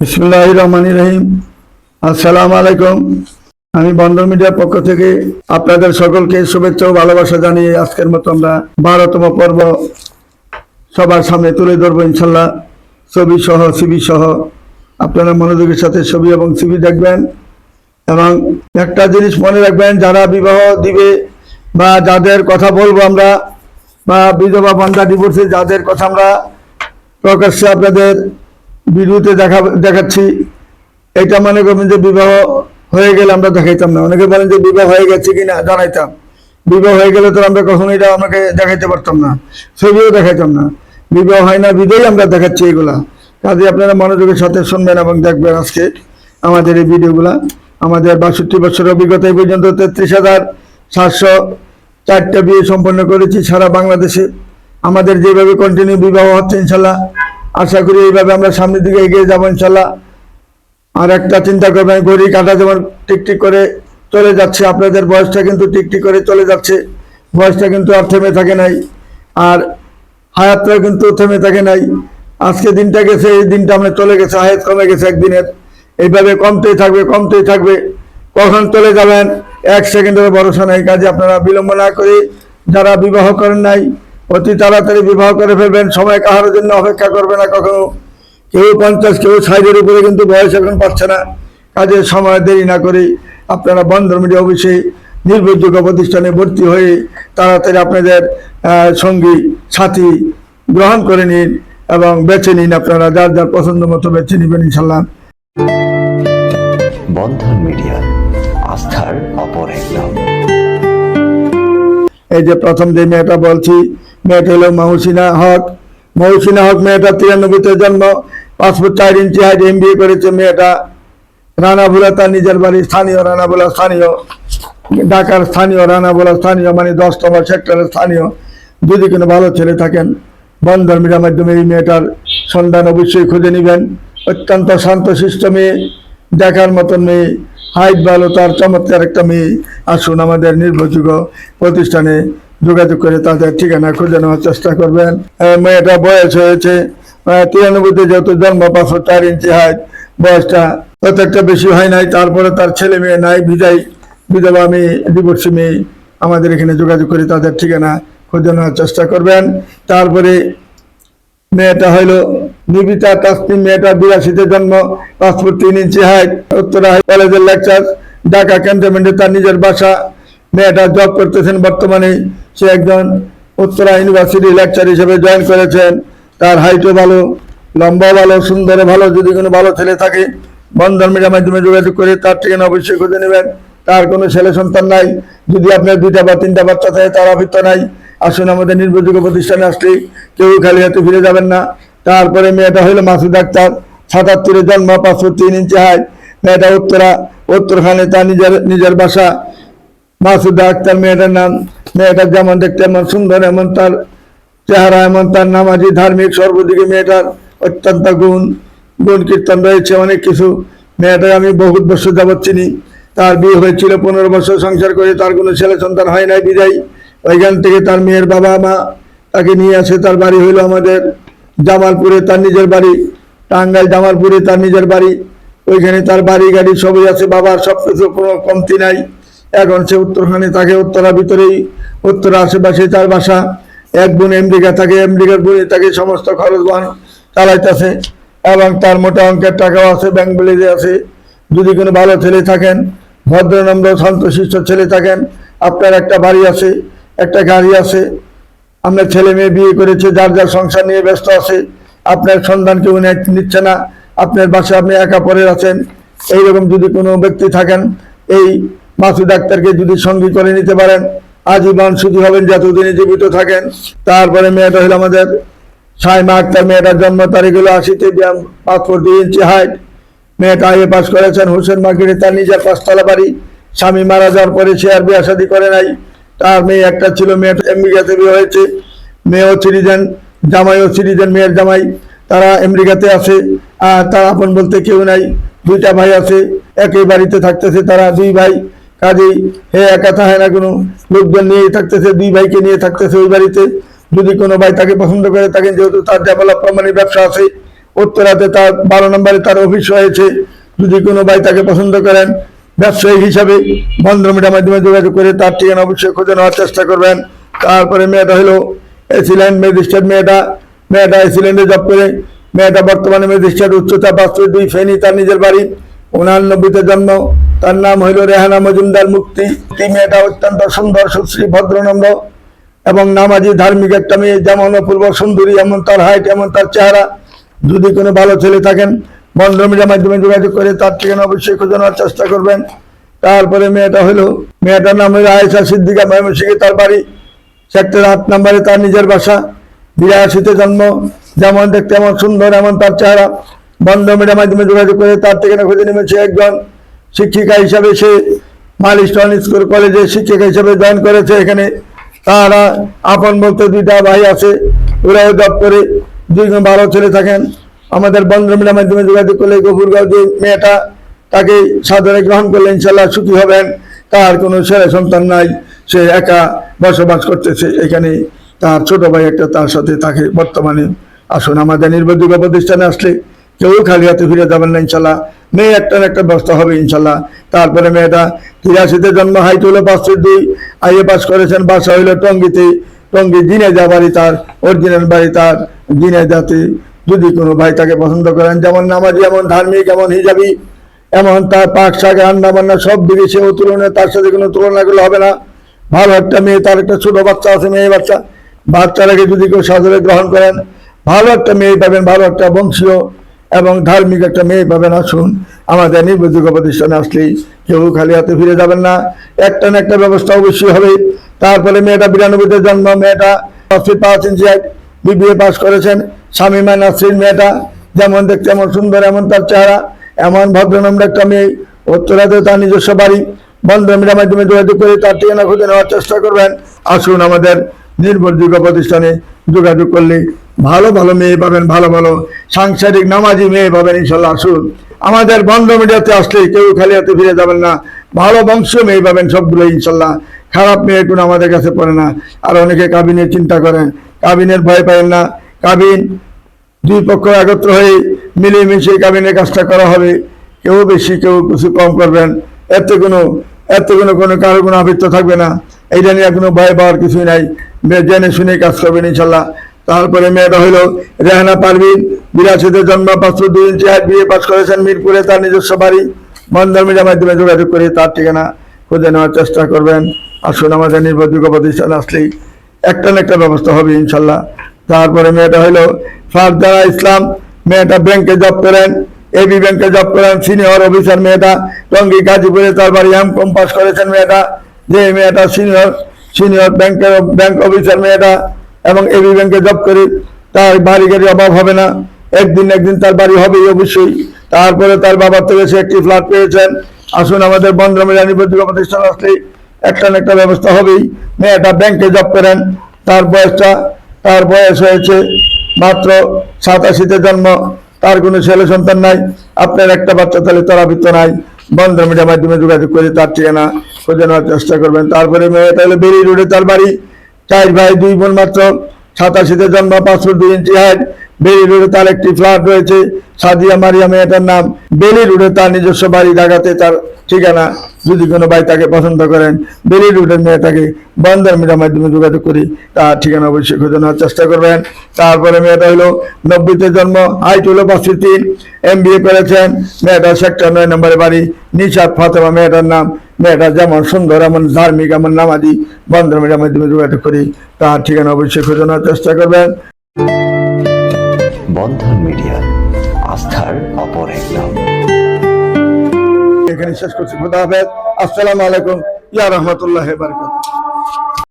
বিসমুল্লাহ রহমান রহিম। আসসালামু আলাইকুম। আমি বন্দর মিডিয়ার পক্ষ থেকে আপনাদের সকলকে শুভেচ্ছা ও ভালোবাসা জানিয়ে আজকের মতো আমরা বারোতম পর্ব সবার সামনে তুলে ধরবো ইনশাল্লাহ। ছবি সহ সিবি সহ আপনারা মনোযোগের সাথে ছবি এবং সিবি দেখবেন। এবং একটা জিনিস মনে রাখবেন, যারা বিবাহ দিবে বা যাদের কথা বলব আমরা, বা বিধবা বান্ধা ডিভোর্সে যাদের কথা আমরা প্রকাশ্যে আপনাদের ভিডিওতে দেখা, দেখাচ্ছি। এটা মনে করবেন যে বিবাহ হয়ে গেলে আমরা দেখাইতাম না। অনেকে বলেন যে বিবাহ হয়ে গেছে কিনা, জানাইতাম। বিবাহ হয়ে গেলে তো আমরা কখনো এটা আমাকে দেখাইতে পারতাম না, ছবিও দেখাইতাম না। বিবাহ হয় না বিধেই আমরা দেখাচ্ছি এগুলা। কাজে আপনারা মনোযোগের সাথে শুনবেন এবং দেখবেন আজকে আমাদের এই ভিডিওগুলা। আমাদের বাষট্টি বছর অভিজ্ঞতা এই পর্যন্ত তেত্রিশ হাজার সাতশো চারটা বিয়ে সম্পন্ন করেছি সারা বাংলাদেশে। আমাদের যেভাবে কন্টিনিউ বিবাহ হচ্ছে, ইনশাল্লাহ আশা করি এইভাবে আমরা সামনের দিকে এগিয়ে যাব ইনশাল্লাহ। আর একটা চিন্তা করবেন, ঘড়ি কাটা যেমন টিকটিক করে চলে যাচ্ছে, আপনাদের বয়সটা কিন্তু টিকটিক করে চলে যাচ্ছে। বয়সটা কিন্তু আর থেমে থাকে নাই। আর হায়াতটা কিন্তু থেমে থাকে নাই। আজকে দিনটা গেছে, এই দিনটা আমরা চলে গেছে, হায়াত কমে গেছে একদিনের। এইভাবে কমতেই থাকবে কমতেই থাকবে। কখন চলে যাবেন, এক সেকেন্ডের ভরসা নাই। কাজে আপনারা বিলম্ব না করে যারা বিবাহ করেন নাই অতি তাড়াতাড়ি বিবাহ করে ফেলবেন সময় কাহার জন্য অপেক্ষা করবে না কখনো। কেউ পঞ্চাশ কেউ ষাটের উপরে কিন্তু বয়স এখন পাচ্ছে না। কাজে সময় দেরি না করে আপনারা বন্ধন মিডিয়া অফিসে নির্ভরযোগ্য প্রতিষ্ঠানে ভর্তি হয়ে তাড়াতাড়ি আপনাদের সঙ্গী সাথী গ্রহণ করে নিন এবং বেছে নিন আপনারা যার যার পছন্দ মতো বেছে নেবেন ইনশাল্লাহ বন্ধন মিডিয়া আস্থার অপর এক নাম এই যে প্রথম যে মেয়েটা বলছি মেয়েটা হলো মহসিনা হক। মহসিনা হক মেয়েটা তিরানব্বইতে জন্ম পাসপোর্ট চার ইঞ্চি হাইট এম বিএ করেছে মেয়েটা। রানাভোলা তার নিজের বাড়ি স্থানীয় রানাভোলা স্থানীয়। ঢাকার স্থানীয় রানাভোলা স্থানীয় মানে দশ নম্বর সেক্টরের স্থানীয়। যদি কোনো ভালো ছেলে থাকেন বন্ধন মিডিয়ার মাধ্যমে এই মেয়েটার সন্ধান অবশ্যই খুঁজে নেবেন। অত্যন্ত শান্তশিষ্ট মেয়ে, দেখার মতন মেয়ে হাইট ভালো, তার চমৎকার একটা মেয়ে। আসুন আমাদের নির্ভরযোগ্য প্রতিষ্ঠানে যোগাযোগ করে তাদের ঠিকানা খুঁজে নেওয়ার চেষ্টা করবেন। মেয়েটা বয়স হয়েছে তিরানব্বইতে যেহেতু জন্ম পাঁচশো চার ইঞ্চি হাইট, বয়সটা অত একটা বেশি হয় নাই। তারপরে তার ছেলে মেয়ে নাই, বিদায় বিধবা আমি ডিভোর্সি মেয়ে আমাদের এখানে যোগাযোগ করে তাদের ঠিকানা খুঁজে নেওয়ার চেষ্টা করবেন। তারপরে মেয়েটা হইল নিবিতা তাসনিম। মেয়েটা বিরাশিতে জন্ম পাসপোর্ট তিন ইঞ্চি হাইট, উত্তরা কলেজের লেকচার ঢাকা ক্যান্টনমেন্টে তার নিজের বাসা। মেয়েটা জব করতেছেন বর্তমানে সে একজন উত্তরা ইউনিভার্সিটি লেকচার হিসেবে জয়েন করেছেন। তার হাইটও ভালো লম্বা ভালো, সুন্দর ভালো। যদি কোনো ভালো ছেলে থাকে, বন্ধন মিডিয়ার মাধ্যমে যোগাযোগ করে তার ঠিকানা অবশ্যই খুঁজে নেবেন। তার কোনো ছেলে সন্তান নাই। যদি আপনার দুইটা বা তিনটা বাচ্চা থাকে, তার অভিজ্ঞ নাই। আসুন আমাদের নির্ভরযোগ্য প্রতিষ্ঠানে আসলে কেউ খালি হাতে ফিরে যাবেন না। তারপরে মেয়েটা হইল মাসুদ আক্তার সাতাত্তরের জন্ম পাঁচশো তিন ইঞ্চি হাইট মেয়েটা উত্তরা, উত্তরখানে তার নিজের নিজের বাসা। মাসুদা আক্তার মেয়েটার নাম মেয়েটা যেমন দেখতে এমন সুন্দর, এমন তার চেহারা, এমন তার নামাজি ধার্মিক, সর্বদিকে মেয়েটার অত্যন্ত গুণ গুণ কীর্তন রয়েছে অনেক কিছু। মেয়েটাকে আমি বহুত বছর যাবৎ চিনি। তার বিয়ে হয়েছিল পনেরো বছর সংসার করে, তার কোনো ছেলে সন্তান হয় নাই, বিদায়। ওইখান থেকে তার মেয়ের বাবা, মা তাকে নিয়ে আসে, তার বাড়ি হইল আমাদের জামালপুরে, তার নিজের বাড়ি, টাঙ্গাইল জামালপুরে, তার নিজের বাড়ি। ওইখানে তার বাড়ি গাড়ি সবই আছে, বাবার সব কিছু কোনো কমতি নাই। এখন সে উত্তরখানে থাকে উত্তরা ভিতরেই, উত্তরা আশেপাশে তার বাসা, এক বোন আমেরিকা থাকে আমেরিকার বোনে, তাকে সমস্ত খরচ বহন চালাইতেছে, এবং তার মোটা অঙ্কের টাকাও আছে ব্যাংক ব্যালেন্সে আছে। যদি কোনো ভালো ছেলে থাকেন ভদ্রনম্র শান্তশিষ্ট ছেলে থাকেন, আপনার একটা বাড়ি আছে, একটা গাড়ি আছে, আপনার ছেলে মেয়ে বিয়ে করেছে, যার যার সংসার নিয়ে ব্যস্ত আছে, আপনার সন্ধান কেউ নে- নিচ্ছে না, আপনার বাসায় আপনি একা পরে আছেন, এইরকম যদি কোনো ব্যক্তি থাকেন, এই মাসুদ ডাক্তারকে যদি সঙ্গী করে নিতে পারেন, আজীবন সুখী হবেন যতদিনে জীবিত থাকেন। তারপরে মেয়েটা হলো আমাদের সাইমা আক্তার। মেয়েটার জন্ম তারিখ হলো আশিতে পাসপোর্ট দুই ইঞ্চি হাইট মেয়েটা আগে পাস করেছেন হোসেন মার্কেটে তার নিজের পাঁচতলা বাড়ি। স্বামী মারা যাওয়ার পরে সে আর বিয়ে শাদী করে নাই। তার মেয়ে একটা ছিল, মেয়েটা আমেরিকাতে বিয়ে হয়েছে। মেয়েও সিটিজেন জামাইও সিটিজেন মেয়ের জামাই। তারা আমেরিকাতে আছে, আর তার আপন বলতে কেউ নাই। দুইটা ভাই আছে, একই বাড়িতে থাকতেছে তারা, দুই ভাই। কাজেই হে একা থাকে না কোনো লোকজন নিয়ে থাকতেছে, দুই ভাইকে নিয়ে থাকতেছে ওই বাড়িতে। যদি কোনো ভাই তাকে পছন্দ করে, তাকে যেহেতু তার ডেভেলপ কোম্পানির ব্যবসা আছে, উত্তরাতে তার বারো নম্বরে তার অফিস হয়েছে যদি কোনো ভাই তাকে পছন্দ করেন, ব্যবসায়ী হিসাবে বন্ধ মিডিয়ার মাধ্যমে যোগাযোগ করে তার ঠিকানা অবশ্যই খুঁজে নেওয়ার চেষ্টা করবেন। তারপরে মেয়েটা হলো এসিল্যান্ড ম্যাজিস্ট্রেট মেয়েটা। মেয়েটা এসিল্যান্ডে জব করে, মেয়েটা বর্তমানে ম্যাজিস্ট্রেট উচ্চতা পাঁচশো দুই ফেনি, তার নিজের বাড়ি। উনানব্বইতে জন্ম। তার নাম হইল রেহানা মজুমদার মুক্তি। এই মেয়েটা অত্যন্ত সুন্দর, সুশ্রী ভদ্রনম্র এবং নামাজি, ধার্মিক একটা মেয়ে। যেমন অপূর্ব, সুন্দরী, এমন তার হাইট এমন তার চেহারা। যদি কোনো ভালো ছেলে থাকেন বন্ধ মিডিয়ার মাধ্যমে যোগাযোগ করে তার ঠিকানা অবশ্যই খুঁজে নেওয়ার চেষ্টা করবেন। তারপরে মেয়েটা হলো মেয়েটার নাম হলো আয়েশা সিদ্দিকা ময়মনসিংহে, তার বাড়ি সেক্টর আট নম্বরে, তার নিজের বাসা, বিরাশিতে জন্ম। যেমন দেখতে এমন সুন্দর, এমন তার চেহারা। বন্ধ মিডিয়ার মাধ্যমে যোগাযোগ করে তার ঠিকানা খুঁজে নেমেছে একজন শিক্ষিকা হিসাবে সে মাইলস্টোন স্কুল কলেজে শিক্ষিকা হিসাবে জয়েন করেছে। এখানে তারা আপন বলতে দুইটা ভাই আছে, ওরাও করে। দুইজন ভালো ছেলে থাকেন। আমাদের বন্ধ মিডিয়ার মাধ্যমে যোগাযোগ করলে গফুরগাঁও যে মেয়েটা, তাকে সাদরে গ্রহণ করলে ইনশাল্লাহ সুখী হবেন। তার কোনো ছেলে সন্তান নাই, সে একা বসবাস করতেছে। এখানে তার ছোট ভাই একটা, তার সাথে থাকে বর্তমানে আসুন। আমাদের নির্ভরযোগ্য প্রতিষ্ঠানে আসলে কেউ খালি হাতে ফিরে যাবেন না ইনশাল্লাহ মেয়ে একটা একটা ব্যবস্থা হবে, ইনশাল্লাহ। তারপরে মেয়েটা তিরাশিতে জন্ম হাইট হলো পাঁচশো দুই আইএ পাস করেছেন বাসা হইল টঙ্গিতে। টঙ্গি দিনেজা বাড়ি তার, অরিজিনাল বাড়ি তার দিনেজাতে যদি কোনো ভাই তাকে পছন্দ করেন, যেমন নামাজি, এমন ধার্মিক, এমন হিজাবি, এমন তার পাক শাক, রান্না বান্না সব দিকে সে তুলনায় তার সাথে কোনো তুলনা করলে হবে না। ভালো একটা মেয়ে, তার একটা ছোট বাচ্চা আছে, মেয়ে বাচ্চা। বাচ্চাটাকে যদি কেউ সাদরে গ্রহণ করেন, ভালো একটা মেয়ে পাবেন, ভালো একটা বংশীয় এবং ধার্মিক একটা মেয়ে পাবেন, আসুন। আমাদের নির্ভরযোগ্য প্রতিষ্ঠানে আসলেই কেউ খালি হাতে ফিরে যাবেন না। একটা না একটা ব্যবস্থা অবশ্যই হবে। তারপরে মেয়েটা বিরানব্বইতে জন্ম, মেয়েটা পাঁচশো পাঁচ ইঞ্চি বিবিএ পাস করেছেন। স্বামীমা নাসরিন মেয়েটা যেমন দেখতে এমন সুন্দর, এমন তার চেহারা, এমন ভদ্রনম্র একটা মেয়ে। উত্তরাতে তার নিজস্ব বাড়ি। বন্ধ মিডিয়ার মাধ্যমে যোগাযোগ করে তার ঠিকানা খুঁজে নেওয়ার চেষ্টা করবেন। আসুন আমাদের নির্ভরযোগ্য প্রতিষ্ঠানে যোগাযোগ করলে ভালো ভালো মেয়ে পাবেন, ভালো ভালো সাংসারিক নামাজি মেয়ে পাবেন ইনশাল্লাহ, আসুন। আমাদের বন্ধ মিডিয়াতে আসলে কেউ খালি হাতে ফিরে যাবেন না। ভালো বংশ মেয়ে পাবেন সবগুলো ইনশাল্লাহ। খারাপ মেয়ে কোনো আমাদের কাছে পড়ে না। আর অনেকে কাবিনের চিন্তা করেন, কাবিনের ভয় পাবেন না। কাবিন দুই পক্ষ একত্র হয়ে মিলেমিশে কাবিনের কাজটা করা হবে। কেউ বেশি, কেউ কিছু কম করবেন। এতে কোনো এতে কোনো কোনো কারও কোনো আবৃত্ত থাকবে না। এইটা নিয়ে কোনো ভয় পাওয়ার কিছুই নাই। জেনে শুনে কাজ করবেন ইনশাল্লাহ। তারপরে মেয়েটা হইল রেহানা পারভিন। বিরাশিতে জন্ম পাঁচশো দুই ইঞ্চি হাইট বিয়ে পাস করেছেন মিরপুরে। তার নিজস্ব বাড়ি বন্ধন মিডিয়ার মাধ্যমে যোগাযোগ করে তার ঠিকানা খুঁজে নেওয়ার চেষ্টা করবেন। আসুন, আমাদের নির্ভরযোগ্য প্রতিষ্ঠান আসলেই একটা না একটা ব্যবস্থা হবে ইনশাল্লাহ। তারপরে মেয়েটা হলো ফারদারা ইসলাম। মেয়েটা ব্যাংকে জব করেন। এবি ব্যাংকে জব করেন। সিনিয়র অফিসার মেয়েটা টঙ্গী গাজীপুরে তার বাড়ি এম কম পাস করেছেন মেয়েটা। যে মেয়েটা সিনিয়র সিনিয়র ব্যাংকের, ব্যাংক অফিসার মেয়েটা। এবং এবি ব্যাংকে জব করে তার বাড়ি গাড়ির অভাব হবে না। একদিন একদিন তার বাড়ি হবেই অবশ্যই। তারপরে তার বাবার থেকে সে একটি ফ্ল্যাট পেয়েছেন। আসুন আমাদের বন্ধমেলা নিবন্ধিত প্রতিষ্ঠান আসলেই একটা একটা ব্যবস্থা হবেই। মেয়েটা ব্যাংকে জব করেন। তার বয়সটা, তার বয়স হয়েছে মাত্র সাতাশিতে জন্ম। তার কোনো ছেলে সন্তান নাই। আপনার একটা বাচ্চা তাহলে তরাবৃত্ত নাই। বন্ধ মিডিয়ার মাধ্যমে যোগাযোগ করে তার ঠিকানা নেওয়ার চেষ্টা করবেন। তারপরে মেয়েটা হলো বেরি রোডে তার বাড়ি। চার ভাই দুই বোন মাত্র সাতাশিতে জন্ম পাঁচ ফুট দুই ইঞ্চি হাইট বেলি রোডে তার একটি ফ্ল্যাট রয়েছে। সাদিয়া মারিয়া মেয়েটার নাম বেলি রোডে তার নিজস্ব বাড়ি ঢাকাতে। তার ঠিকানা যদি কোনো ভাই তাকে পছন্দ করেন বেলি রোডের মেয়েটাকে বন্দর মিডিয়ার মাধ্যমে যোগাযোগ করি, তার ঠিকানা অবশ্যই খুঁজে নেওয়ার চেষ্টা করবেন। তারপরে মেয়েটা হলো নব্বইতে জন্ম, হাইট হলো পাঁচশো তিন এম বি এ করেছেন। মেয়েটা সেক্টর নয় নম্বরে বাড়ি নিশাদ ফাতেমা মেয়েটার নাম। মেয়েটা যেমন সুন্দর, এমন ধার্মিক, এমন নামাদি বন্দর মিডিয়ার মাধ্যমে যোগাযোগ করি, তার ঠিকানা অবশ্যই খুঁজে নেওয়ার চেষ্টা করবেন। বন্ধন মিডিয়া, আস্থার অপর এক নাম এখানে শেষ করছি। খোদা হাফেজ। আসসালামু আলাইকুম। ইয়া রহমতুল্লাহ বারকাত